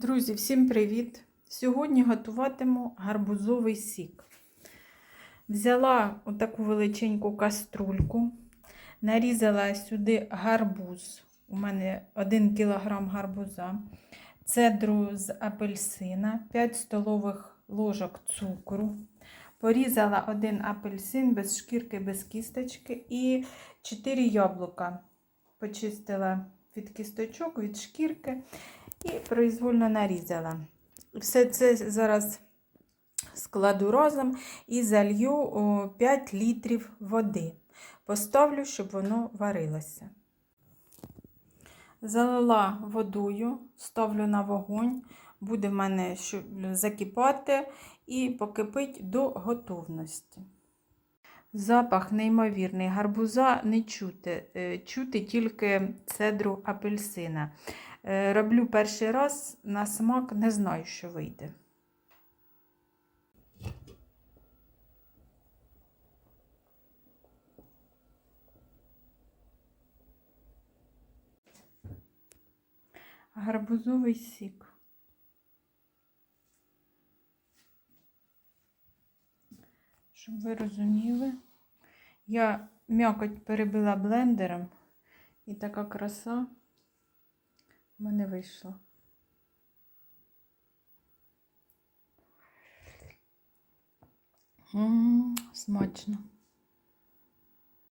Друзі, всім привіт! Сьогодні готуватиму гарбузовий сік. Взяла отаку величеньку каструльку, нарізала сюди гарбуз. У мене 1 кг гарбуза, цедру з апельсина, 5 столових ложок цукру. Порізала один апельсин без шкірки, без кісточки і 4 яблука. Почистила від кісточок, від шкірки і произвольно нарізала. Все це зараз складу разом і залью 5 літрів води. Поставлю, щоб воно варилося. Залила водою, ставлю на вогонь, буде в мене закипати і покипить до готовності. Запах неймовірний, гарбуза не чути, е, чути тільки цедру апельсина. Е, Роблю перший раз на смак, не знаю, що вийде. Гарбузовий сік. Щоб ви розуміли, я м'якоть перебила блендером, і така краса в мене вийшла. М, Смачно.